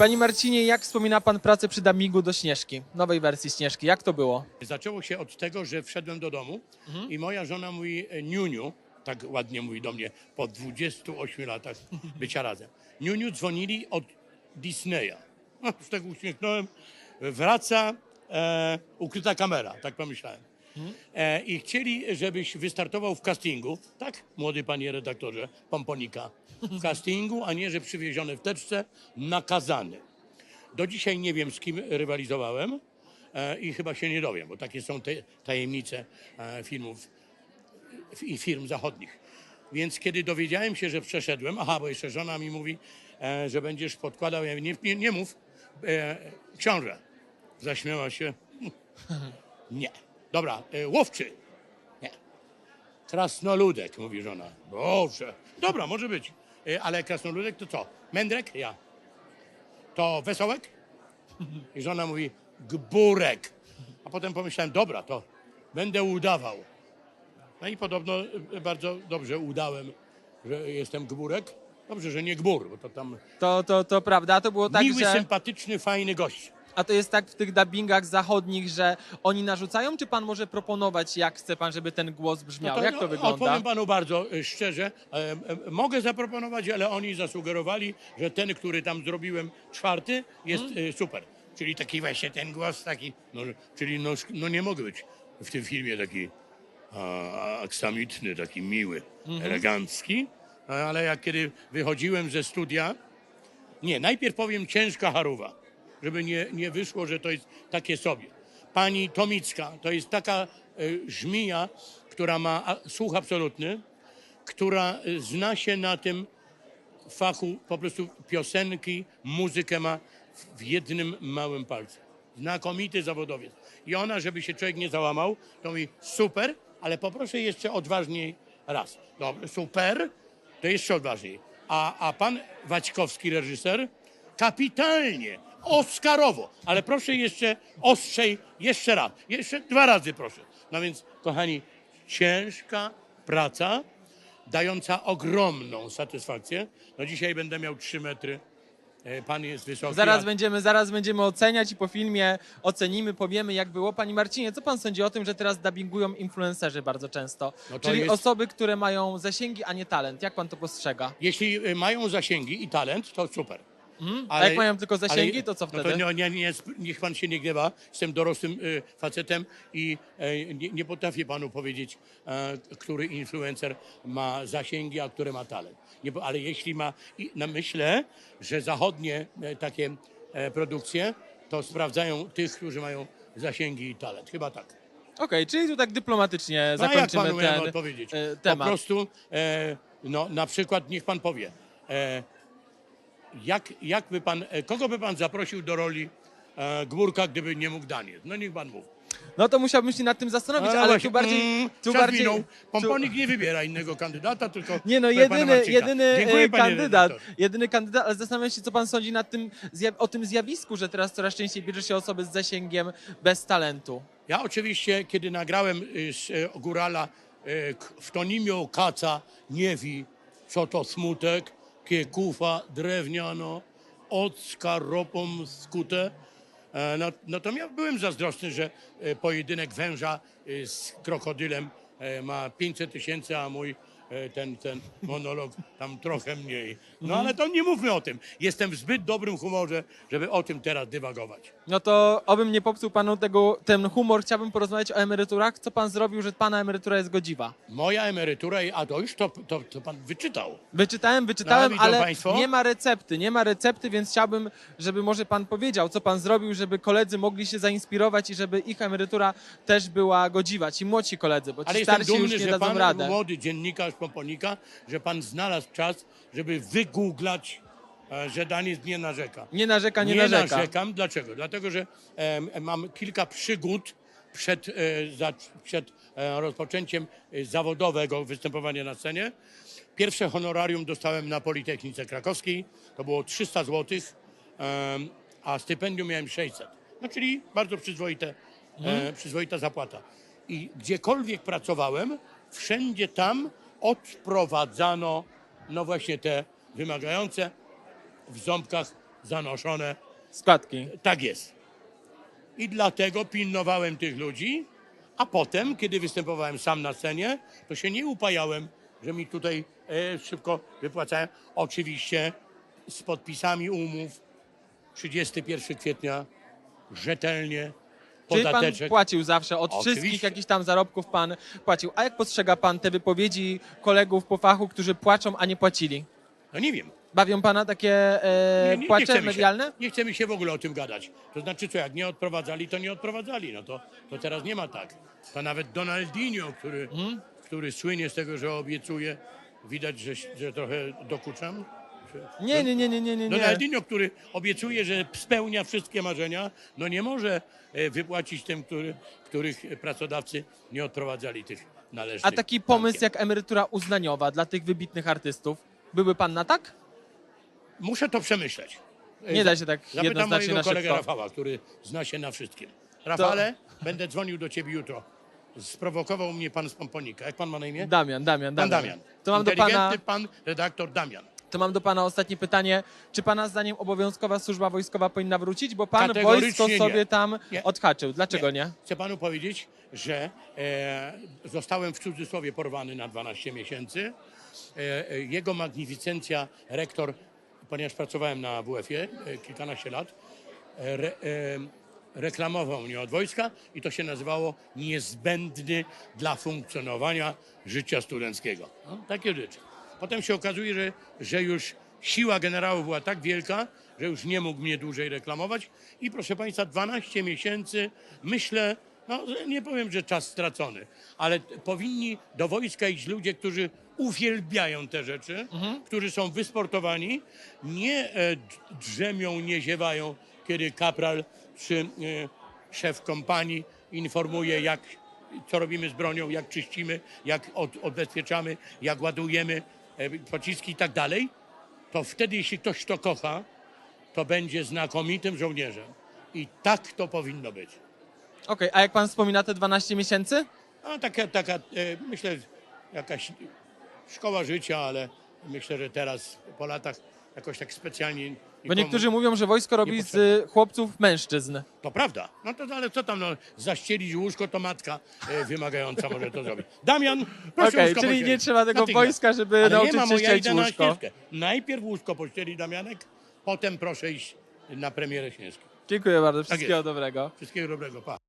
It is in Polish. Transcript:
Panie Marcinie, jak wspomina Pan pracę przy dubbingu do Śnieżki, nowej wersji Śnieżki? Jak to było? Zaczęło się od tego, że wszedłem do domu i moja żona mówi e, Niuniu, tak ładnie mówi do mnie, po 28 latach bycia razem. Niuniu dzwonili od Disneya. No, z tego uśmiechnąłem. Wraca e, ukryta kamera, tak pomyślałem. E, I chcieli, żebyś wystartował w castingu, tak, młody panie redaktorze, pomponika, w castingu, a nie, że przywieziony w teczce, nakazany. Do dzisiaj nie wiem, z kim rywalizowałem e, i chyba się nie dowiem, bo takie są te tajemnice e, filmów i firm zachodnich. Więc kiedy dowiedziałem się, że przeszedłem, aha, bo jeszcze żona mi mówi, e, że będziesz podkładał, ja mówię, nie, nie, nie mów, e, książę. Zaśmiała się. Nie. Dobra, e, łowczy. Nie. Krasnoludek, mówi żona. Dobrze. Dobra, może być. E, ale krasnoludek to co? Mędrek? Ja. To wesołek? I żona mówi, gburek. A potem pomyślałem, dobra, to będę udawał. No i podobno e, bardzo dobrze udałem, że jestem gburek. Dobrze, że nie gbur, bo to tam To, to, to prawda, to było tak, miły, że... sympatyczny, fajny gość. A to jest tak w tych dubbingach zachodnich, że oni narzucają, czy Pan może proponować, jak chce Pan, żeby ten głos brzmiał? No jak to no, wygląda? Odpowiem panu bardzo e, szczerze. E, e, mogę zaproponować, ale oni zasugerowali, że ten, który tam zrobiłem czwarty, jest e, super. Czyli taki właśnie ten głos taki, no, czyli no, no nie mogę być w tym filmie taki a, aksamitny, taki miły, Mhm. elegancki. No, ale jak kiedy wychodziłem ze studia, nie, najpierw powiem ciężka haruwa, żeby nie, nie wyszło, że to jest takie sobie. Pani Tomicka to jest taka y, żmija, która ma słuch absolutny, która y, zna się na tym fachu po prostu piosenki, muzykę ma w- jednym małym palcu. Znakomity zawodowiec. I ona, żeby się człowiek nie załamał, to mówi super, ale poproszę jeszcze odważniej raz. Dobrze, super, to jeszcze odważniej. A, a pan Waćkowski, reżyser, kapitalnie, Oscarowo, ale proszę jeszcze ostrzej, jeszcze raz, jeszcze dwa razy proszę. No więc, kochani, ciężka praca, dająca ogromną satysfakcję. No dzisiaj będę miał 3 metry. E, Pan jest wysoki. Zaraz będziemy, zaraz będziemy oceniać i po filmie ocenimy, powiemy jak było. Panie Marcinie, co pan sądzi o tym, że teraz dubbingują influencerzy bardzo często? No Czyli jest- osoby, które mają zasięgi, a nie talent. Jak pan to postrzega? Jeśli e, mają zasięgi i talent, to super. A jak mają tylko zasięgi, to co No wtedy? to nie, nie, nie, niech pan się nie gniewa. Jestem dorosłym y, facetem i e, nie, nie potrafię panu powiedzieć, e, który influencer ma zasięgi, a który ma talent. Nie, ale jeśli ma, i, no myślę, że zachodnie e, takie produkcje to sprawdzają tych, którzy mają zasięgi i talent. Chyba tak. Okej, czyli tu tak dyplomatycznie No, a jak zakończymy panu ten odpowiedzieć? e, Po temat. prostu, e, no, na przykład, niech pan powie, e, jak, jak by pan, e, kogo by pan zaprosił do roli e, Gmurka, gdyby nie mógł Daniel? No niech pan mów. No to musiałbym się nad tym zastanowić, No, ale właśnie, tu bardziej... mm, tu czas bardziej minął. Pomponik nie wybiera innego kandydata, tylko Nie no, pana jedyny, Marcinka. jedyny Dziękuję, e, panie kandydat, redaktorze. jedyny kandydat, ale zastanawiam się, co pan sądzi nad tym, zja- o tym zjawisku, że teraz coraz częściej bierze się osoby z zasięgiem bez talentu. Ja oczywiście, kiedy nagrałem y, z e, Górala k- w tonimio kaca nie wi, co to smutek, kie kufa drewniano, ocka ropą skute. To ja byłem zazdrosny, że e, pojedynek węża e, z krokodylem e, ma 500 tysięcy, a mój ten, ten monolog tam trochę mniej. No ale to nie mówmy o tym. Jestem w zbyt dobrym humorze, żeby o tym teraz dywagować. No to obym nie popsuł panu tego, ten humor, chciałbym porozmawiać o emeryturach. Co pan zrobił, że pana emerytura jest godziwa? Moja emerytura, a to już to, to, to pan wyczytał. Wyczytałem, wyczytałem, No, widzą ale państwo? nie ma recepty, nie ma recepty, więc chciałbym, żeby może pan powiedział, co pan zrobił, żeby koledzy mogli się zainspirować i żeby ich emerytura też była godziwa, ci młodsi koledzy, bo ci Ale jestem starsi już dumny, nie że dadzą pan, radę. młody dziennikarz Pomponika, że pan znalazł czas, żeby wygooglać, e, że Daniel nie narzeka. Nie narzeka, nie, narzeka. narzekam. Dlaczego? Dlatego, że mam kilka przygód przed, e, za, przed e, rozpoczęciem zawodowego występowania na scenie. Pierwsze honorarium dostałem na Politechnice Krakowskiej. To było 300 zł, a stypendium miałem 600. No czyli bardzo przyzwoite, e, przyzwoita zapłata. I gdziekolwiek pracowałem, wszędzie tam odprowadzano no właśnie te wymagające w ząbkach zanoszone. Składki. Tak jest. I dlatego pilnowałem tych ludzi, a potem, kiedy występowałem sam na scenie, to się nie upajałem, że mi tutaj e, szybko wypłacają. Oczywiście z podpisami umów 31 kwietnia, rzetelnie, Czyli pan podateczek. płacił zawsze, od Oczywiście. wszystkich jakichś tam zarobków pan płacił. A jak postrzega pan te wypowiedzi kolegów po fachu, którzy płaczą, a nie płacili? No nie wiem. Bawią pana takie e, Nie, nie, nie płacze chcemy medialne? Się, nie chcemy się w ogóle o tym gadać. To znaczy co, jak nie odprowadzali, to nie odprowadzali. No to, to teraz nie ma tak. To nawet Donaldinho, który, Mhm. który słynie z tego, że obiecuje, widać, że, że trochę dokuczam. Nie, nie, nie, nie, nie, nie. nie. Donaldinho, który obiecuje, że spełnia wszystkie marzenia, no nie może e, wypłacić tym, który, których pracodawcy nie odprowadzali tych należnych. A taki pomysł tantiem. jak emerytura uznaniowa dla tych wybitnych artystów, byłby pan na tak? Muszę to przemyśleć. E, Nie da się tak Zapytam jednoznacznie mojego na kolegę szybko. Rafała, który zna się na wszystkim. Rafale, będę dzwonił do ciebie jutro. Sprowokował mnie pan z Pomponika. Jak pan ma na imię? Damian, Damian, pan Damian. Damian. To mam, do pana, Inteligentny pan redaktor Damian. To mam do pana ostatnie pytanie. Czy pana zdaniem obowiązkowa służba wojskowa powinna wrócić? Bo pan wojsko nie. sobie tam Nie. odhaczył. Dlaczego nie? Chcę panu powiedzieć, że e, zostałem w cudzysłowie porwany na 12 miesięcy. E, e, jego magnificencja, rektor, ponieważ pracowałem na WF-ie e, kilkanaście lat, e, re, e, reklamował mnie od wojska i to się nazywało niezbędny dla funkcjonowania życia studenckiego. No, takie rzeczy. Potem się okazuje, że, że już siła generałów była tak wielka, że już nie mógł mnie dłużej reklamować. I proszę Państwa, 12 miesięcy, myślę, no nie powiem, że czas stracony, ale powinni do wojska iść ludzie, którzy uwielbiają te rzeczy, którzy są wysportowani, nie e, drzemią, nie ziewają, kiedy kapral czy e, szef kompanii informuje, jak, co robimy z bronią, jak czyścimy, jak od, odbezpieczamy, jak ładujemy pociski i tak dalej, to wtedy, jeśli ktoś to kocha, to będzie znakomitym żołnierzem. I tak to powinno być. Okej, a jak pan wspomina te 12 miesięcy? A taka, taka e, myślę, jakaś szkoła życia, ale myślę, że teraz po latach jakoś tak specjalnie. Bo nikomu- niektórzy mówią, że wojsko robi z chłopców mężczyzn. To prawda. No to ale co tam, no, zaścielić łóżko, to matka e, wymagająca może to zrobić. Damian, proszę Okej, łóżko czyli pościelić. nie trzeba tego Natychmiast. wojska, żeby ale nauczyć nie się bo ja idę na łóżko. Najpierw łóżko pościeli Damianek, potem proszę iść na premierę Śnieżki. Dziękuję bardzo, Tak wszystkiego jest. dobrego. Wszystkiego dobrego, pa.